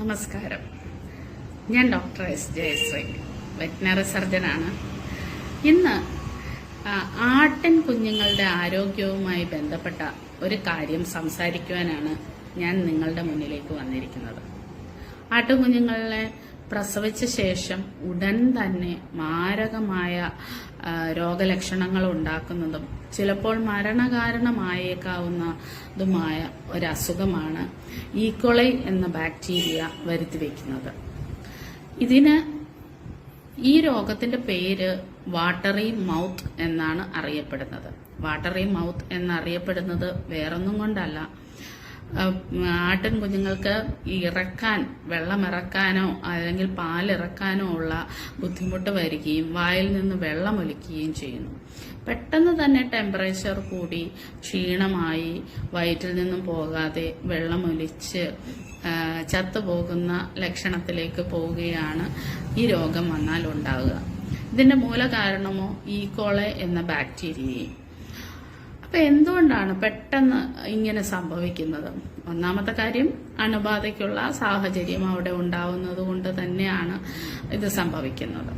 നമസ്കാരം. ഞാൻ doctor S Jayasree veterinary സർജനാണ്. ഇന്ന് ആട്ടിൻ കുഞ്ഞുങ്ങളുടെ ആരോഗ്യവുമായി ബന്ധപ്പെട്ട ഒരു കാര്യം സംസാരിക്കുവാനാണ് ഞാൻ നിങ്ങളുടെ മുന്നിലേക്ക് വന്നിരിക്കുന്നത്. ആട്ടുകുഞ്ഞുങ്ങളെ പ്രസവിച്ച ശേഷം ഉടൻ തന്നെ മാരകമായ രോഗലക്ഷണങ്ങൾ ഉണ്ടാക്കുന്നതും ചിലപ്പോൾ മരണകാരണമായേക്കാവുന്നതുമായ ഒരു അസുഖമാണ് ഈക്കോളൈ എന്ന ബാക്ടീരിയ വരുത്തിവെക്കുന്നത് ഇതിന് ഈ രോഗത്തിന്റെ പേര് വാട്ടറി മൗത്ത് എന്നാണ് അറിയപ്പെടുന്നത്. വാട്ടറി മൗത്ത് എന്നറിയപ്പെടുന്നത് വേറൊന്നും കൊണ്ടല്ല ആട്ടിൻ കുഞ്ഞുങ്ങൾക്ക് ഇറക്കാൻ വെള്ളം ഇറക്കാനോ അല്ലെങ്കിൽ പാലിറക്കാനോ ഉള്ള ബുദ്ധിമുട്ട് വരികയും വായിൽ നിന്ന് വെള്ളം ഒലിക്കുകയും ചെയ്യുന്നു. പെട്ടെന്ന് തന്നെ ടെമ്പറേച്ചർ കൂടി ക്ഷീണമായി വയറ്റിൽ നിന്നും പോകാതെ വെള്ളമൊലിച്ച് ഒലിച്ച് ചത്തുപോകുന്ന ലക്ഷണത്തിലേക്ക് പോവുകയാണ് ഈ രോഗം വന്നാൽ ഉണ്ടാവുക. ഇതിന്റെ മൂലകാരണമോ ഈക്കോളെ എന്ന ബാക്ടീരിയയും അപ്പൊ എന്തുകൊണ്ടാണ് പെട്ടെന്ന് ഇങ്ങനെ സംഭവിക്കുന്നത്? ഒന്നാമത്തെ കാര്യം അണുബാധയ്ക്കുള്ള സാഹചര്യം അവിടെ ഉണ്ടാവുന്നത് കൊണ്ട് തന്നെയാണ് ഇത് സംഭവിക്കുന്നത്.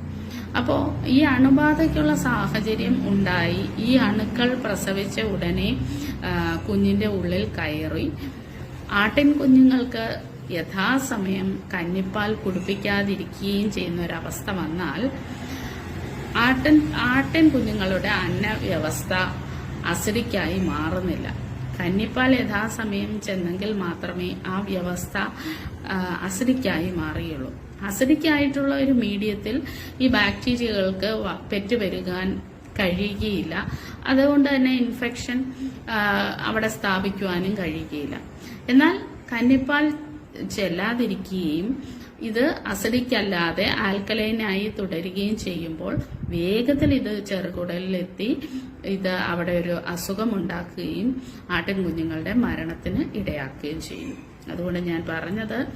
അപ്പോൾ ഈ അണുബാധയ്ക്കുള്ള സാഹചര്യം ഉണ്ടായി ഈ അണുക്കൾ പ്രസവിച്ച ഉടനെ കുഞ്ഞിന്റെ ഉള്ളിൽ കയറി. ആട്ടിൻ കുഞ്ഞുങ്ങൾക്ക് യഥാസമയം കന്നിപ്പാൽ കുടിപ്പിക്കാതിരിക്കുകയും ചെയ്യുന്ന ഒരവസ്ഥ വന്നാൽ ആട്ടിൻ ആട്ടിൻ കുഞ്ഞുങ്ങളുടെ അന്നവ്യവസ്ഥ അസിഡിക്കായി മാറുന്നില്ല. കന്നിപ്പാൽ യഥാസമയം ചെന്നെങ്കിൽ മാത്രമേ ആ വ്യവസ്ഥ അസിഡിക്കായി മാറുകയുള്ളൂ അസിഡിക്കായിട്ടുള്ള ഒരു മീഡിയത്തിൽ ഈ ബാക്ടീരിയകൾക്ക് പെറ്റുവരുകാൻ കഴിയുകയില്ല. അതുകൊണ്ട് തന്നെ ഇൻഫെക്ഷൻ അവിടെ സ്ഥാപിക്കുവാനും കഴിയുകയില്ല. എന്നാൽ കന്നിപ്പാൽ ചെല്ലാതിരിക്കുകയും ഇത് അസിഡിക്കല്ലാതെ ആൽക്കലൈനായി തുടരുകയും ചെയ്യുമ്പോൾ വേഗത്തിൽ ഇത് ചെറുകുടലിലെത്തി ഇത് അവിടെ ഒരു അസുഖം ഉണ്ടാക്കുകയും ആട്ടിൻ കുഞ്ഞുങ്ങളുടെ മരണത്തിന് ഇടയാക്കുകയും ചെയ്യുന്നു അതുകൊണ്ട് ഞാൻ പറഞ്ഞത്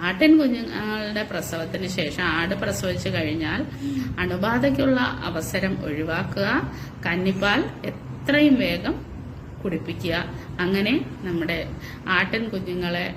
ആട്ടിൻ കുഞ്ഞുങ്ങളുടെ പ്രസവത്തിന് ശേഷം ആട് പ്രസവിച്ചു കഴിഞ്ഞാൽ അണുബാധയ്ക്കുള്ള അവസരം ഒഴിവാക്കുക കന്നിപ്പാൽ എത്രയും വേഗം കുടിപ്പിക്കുക. അങ്ങനെ നമ്മുടെ ആട്ടിൻ കുഞ്ഞുങ്ങളെ